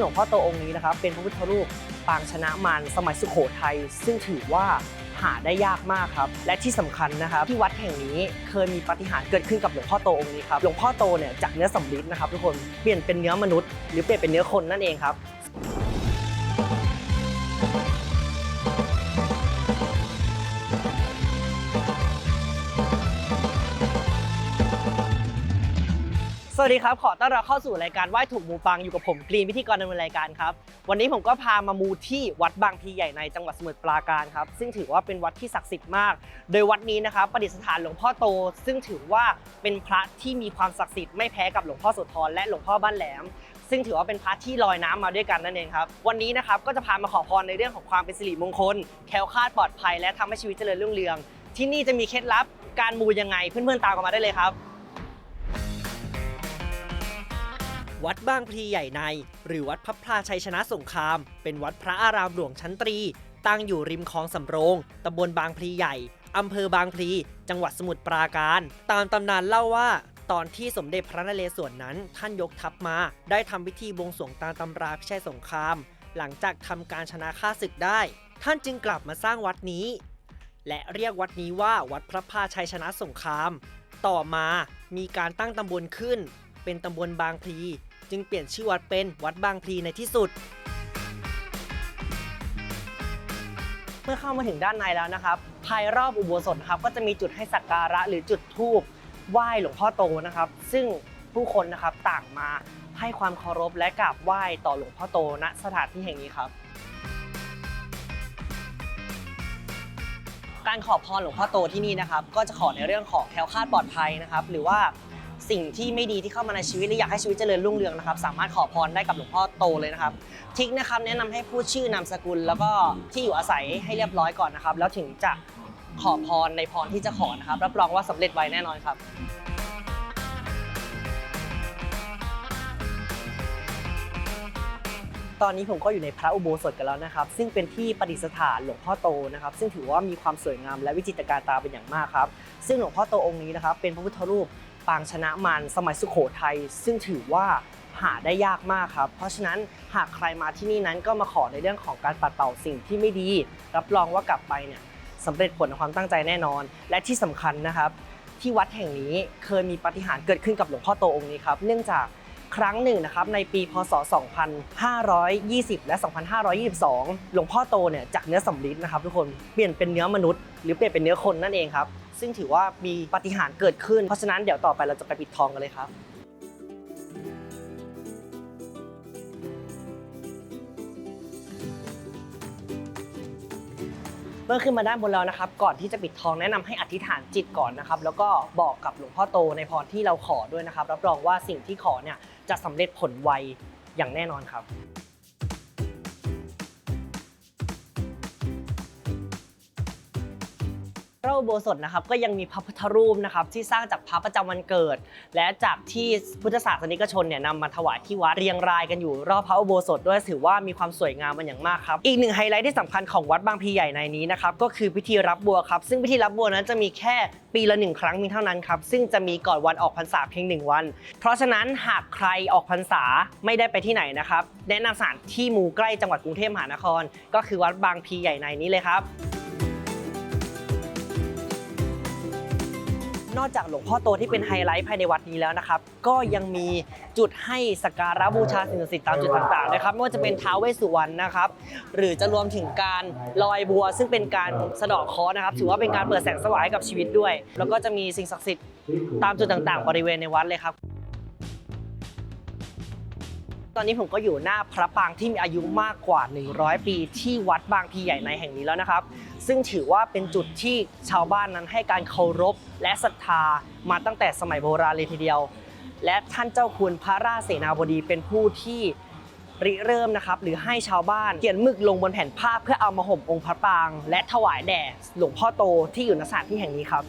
หลวงพ่อโตองค์นี้นะครับ เป็นพระพุทธรูปปางชนะมารสมัยสุโขทัยซึ่งถือว่าหาได้ยากมากครับ และที่สำคัญนะครับที่วัดแห่งนี้เคยมีปาฏิหารย์เกิดขึ้นกับหลวงพ่อโตองค์นี้ครับหลวงพ่อโตเนี่ยจากเนื้อสำริดนะครับทุกคนเปลี่ยนเป็นเนื้อมนุษย์ หรือเปลี่ยนเป็นเนื้อคนนั่นเองครับ วัสดีครับ ขอต้อนรับเข้าสู่รายการไหว้ถูกมูปังอยู่กับผมกรีนพิธีกรดำเนินรายการครับ วันนี้ผมก็พามามูที่วัดบางพลีใหญ่ในจังหวัดสมุทรปราการครับ ซึ่งถือว่าเป็นวัดที่ศักดิ์สิทธิ์มาก โดยวัดนี้นะครับประดิษฐานหลวงพ่อโต ซึ่งถือว่าเป็นพระที่มีความศักดิ์สิทธิ์ไม่แพ้กับหลวงพ่อโสธรและหลวงพ่อบ้านแหลม ซึ่งถือว่าเป็นพระที่ลอยน้ำมาด้วยกันนั่นเองครับ วันนี้นะครับก็จะพามาขอพรในเรื่องของความเป็นสิริมงคล แคล้วคลาดปลอดภัย และทำให้ชีวิตเจริญรุ่งเรือง ที่นี่จะมีเคล็ดลับการมูยังไงเพื่อนๆตามกันมาได้เลยครับ วัดบางพลีใหญ่ใน หรือวัดพระพลาชัยชนะสงคราม เป็นวัดพระอารามหลวงชั้นตรี ตั้งอยู่ริมคลองสำโรงตำบลบางพลีใหญ่อำเภอบางพลี จังหวัดสมุทรปราการ ตามตำนานเล่าว่า ตอนที่สมเด็จพระนเรศวรนั้น ท่านยกทัพมา ได้ทำพิธีบวงสรวงตามตำราพิชัยสงคราม หลังจากทำการชนะข้าศึกได้ ท่านจึงกลับมาสร้างวัดนี้ และเรียกวัดนี้ว่าวัดพระพาชัยชนะสงคราม ต่อมามีการตั้งตำบลขึ้น เป็นตำบลบางพลีจึงเปลี่ยนชื่อวัดเป็นวัดบางพลีในที่สุด เมื่อเข้ามาถึงด้านในแล้วนะครับ ภายรอบอุโบสถนะครับก็จะมีจุดให้สักการะหรือจุดธูปไหว้หลวงพ่อโตนะครับ ซึ่งผู้คนนะครับต่างมาให้ความเคารพและกราบไหว้ต่อหลวงพ่อโตณสถานที่แห่งนี้ครับ การขอพรหลวงพ่อโตที่นี่นะครับ ก็จะขอในเรื่องของแคล้วคลาดปลอดภัยนะครับ หรือว่า สิ่งที่ไม่ดีที่เข้ามาในชีวิตหรืออยากให้ชีวิตเจริญรุ่งเรืองนะครับ สามารถขอพรได้กับหลวงพ่อโตเลยนะครับทิกนะครับแนะนำให้พูดชื่อนามสกุล แล้วก็ที่อยู่อาศัยให้เรียบร้อยก่อนนะครับ แล้วถึงจะขอพรในพรที่จะขอนะครับรับรองว่าสำเร็จไวแน่นอนครับตอนนี้ผมก็อยู่ในพระอุโบสถกันแล้วนะครับ ซึ่งเป็นที่ประดิษฐานหลวงพ่อโตนะครับ ซึ่งถือว่ามีความสวยงามและวิจิตรการตาเป็นอย่างมากครับ ซึ่งหลวงพ่อโตองค์นี้นะครับ เป็นพระพุทธรูป ปางชนะมารสมัยสุโขทัยซึ่งถือว่าหาได้ยากมากครับ เพราะฉะนั้นหากใครมาที่นี่นั้นก็มาขอในเรื่องของการปัดเป่าสิ่งที่ไม่ดี รับรองว่ากลับไปเนี่ยสำเร็จผลในความตั้งใจแน่นอน และที่สำคัญนะครับ ที่วัดแห่งนี้เคยมีปาฏิหารย์เกิดขึ้นกับหลวงพ่อโตองค์นี้ครับ เนื่องจากครั้งหนึ่งนะครับในปีพศ 2520 และ 2522 หลวงพ่อโตเนี่ยจากเนื้อสำริดนะครับทุกคนเปลี่ยนเป็นเนื้อมนุษย์ หรือเปลี่ยนเป็นเนื้อคนนั่นเองครับ ซึ่งถือว่ามีปาฏิหารย์เกิดขึ้น เพราะฉะนั้นเดี๋ยวต่อไปเราจะไปปิดทองกันเลยครับเมื่อขึ้นมาด้านบนแล้วนะครับ ก่อนที่จะปิดทองแนะนำให้อธิษฐานจิตก่อนนะครับ แล้วก็บอกกับหลวงพ่อโตในพรที่เราขอด้วยนะครับ รับรองว่าสิ่งที่ขอเนี่ยจะสำเร็จผลไวอย่างแน่นอนครับ พระอุโบสถนะครับก็ยังมีพระพุทธรูปนะครับที่สร้างจากพระประจำวันเกิด และจากที่พุทธศาสนิกชนเนี่ยนำมาถวายที่วัดเรียงรายกันอยู่รอบพระอุโบสถด้วยถือว่ามีความสวยงามมันอย่างมากครับอีกหนึ่งไฮไลท์ที่สำคัญของวัดบางพลีใหญ่ในนี้นะครับก็คือพิธีรับบัวครับซึ่งพิธีรับบัวนั้นจะมีแค่ปีละหนึ่งครั้งมีเท่านั้นครับซึ่งจะมีก่อนวันออกพรรษาเพียงหนึ่งวัน เพราะฉะนั้นหากใครออกพรรษาไม่ได้ไปที่ไหนนะครับแนะนำสถานที่หมู่ใกล้จังหวัดกรุงเทพมหานคร ก็คือวัดบางพลีใหญ่ในนี้เลยครับ นอกจากหลวงพ่อโตที่เป็นไฮไลท์ภายในวัดนี้แล้วนะครับ ก็ยังมีจุดให้สักการะบูชาสิ่งศักดิ์สิทธิ์ตามจุดต่างๆนะครับไม่ว่าจะเป็นท้าวเวสสุวรรณนะครับ หรือจะรวมถึงการลอยบัว ซึ่งเป็นการสะเดาะเคราะห์นะครับ ถือว่าเป็นการเปิดแสงสว่างให้กับชีวิตด้วย แล้วก็จะมีสิ่งศักดิ์สิทธิ์ตามจุดต่างๆ บริเวณในวัดเลยครับ อนนี้ผมก็อยู่หน้าพระปางที่มีอายุมากกว่า 100 ปีที่วัดบางพีใหญ่ในแห่งนี้แล้วนะครับ ซึ่งถือว่าเป็นจุดที่ชาวบ้านนั้นให้การเคารพและศรัทธามาตั้งแต่สมัยโบราณเลยทีเดียว และท่านเจ้าคุณพระราชเสนาบดีเป็นผู้ที่ริเริ่มนะครับหรือให้ชาวบ้านเขียนหมึกลงบนแผ่นผ้าเพื่อเอามาห่มองค์พระปาง และถวายแด่หลวงพ่อโตที่อยู่ณสถานที่แห่งนี้ครับ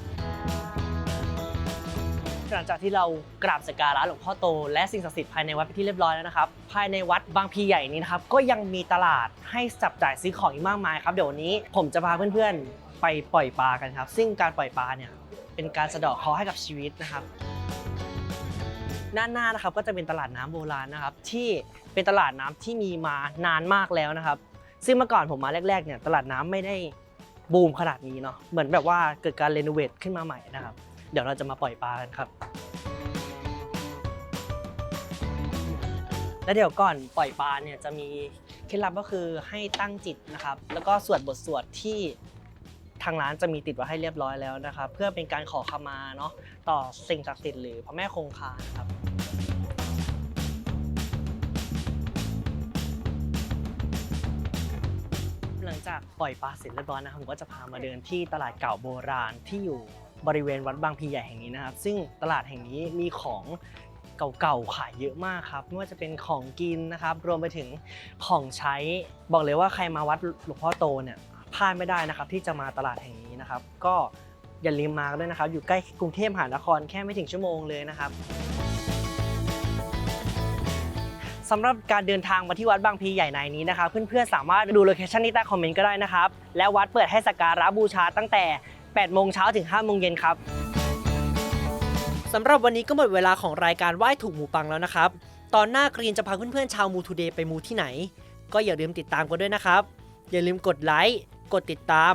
หลังจากที่เรากราบสักการะหลวงพ่อโต และสิ่งศักดิ์สิทธิ์ภายในวัดเป็นที่เรียบร้อยแล้วนะครับ ภายในวัดบางพีใหญ่นี้นะครับก็ยังมีตลาดให้จับจ่ายซื้อของอีกมากมายครับเดี๋ยววันนี้ผมจะพาเพื่อนๆ ไปปล่อยปลากันครับ ซึ่งการปล่อยปลาเนี่ยเป็นการสะเดาะเคราะห์ให้กับชีวิตนะครับด้านหน้านะครับก็จะเป็นตลาดน้ำโบราณนะครับ ที่เป็นตลาดน้ำที่มีมานานมากแล้วนะครับ ซึ่งเมื่อก่อนผมมาแรกๆเนี่ยตลาดน้ำไม่ได้บูมขนาดนี้เนาะเหมือนแบบว่าเกิดการรีโนเวทขึ้นมาใหม่นะครับ เดี๋ยวเราจะมาปล่อยปลากันครับ แล้วเดี๋ยวก่อนปล่อยปลาเนี่ยจะมีเคล็ดลับก็คือให้ตั้งจิตนะครับ แล้วก็สวดบทสวดที่ทางร้านจะมีติดไว้ให้เรียบร้อยแล้วนะครับ เพื่อเป็นการขอขมาเนาะต่อสิ่งศักดิ์สิทธิ์หรือพระแม่คงคานะครับหลังจากปล่อยปลาเสร็จเรียบร้อยนะครับผมก็จะพามาเดินที่ตลาดเก่าโบราณที่อยู่ บริเวณวัดบางพีใหญ่แห่งนี้นะครับ ซึ่งตลาดแห่งนี้มีของเก่าๆขายเยอะมากครับไม่ว่าจะเป็นของกินนะครับ รวมไปถึงของใช้ บอกเลยว่าใครมาวัดหลวงพ่อโตเนี่ยพลาดไม่ได้นะครับ ที่จะมาตลาดแห่งนี้นะครับ ก็อย่าลืมมาด้วยนะครับ อยู่ใกล้กรุงเทพมหานครแค่ไม่ถึงชั่วโมงเลยนะครับสำหรับการเดินทางมาที่วัดบางพีใหญ่ในนี้นะครับเพื่อนๆสามารถดูโลเคชั่นที่ใต้คอมเมนต์ก็ได้นะครับ และวัดเปิดให้สักการะบูชาตั้งแต่ 8 โมงเช้าถึง 5 โมงเย็นครับสำหรับวันนี้ก็หมดเวลาของรายการไหว้ถูกหมูปังแล้วนะครับ ตอนหน้ากรีนจะพาเพื่อนๆชาวมูทูเดย์ไปมูที่ไหน ก็อย่าลืมติดตามกันด้วยนะครับ อย่าลืมกดไลค์ กดติดตาม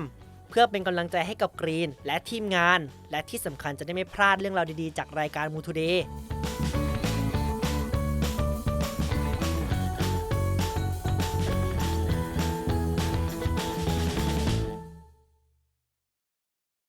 เพื่อเป็นกำลังใจให้กับกรีนและทีมงาน และที่สำคัญจะได้ไม่พลาดเรื่องราวดีๆ จากรายการมูทูเดย์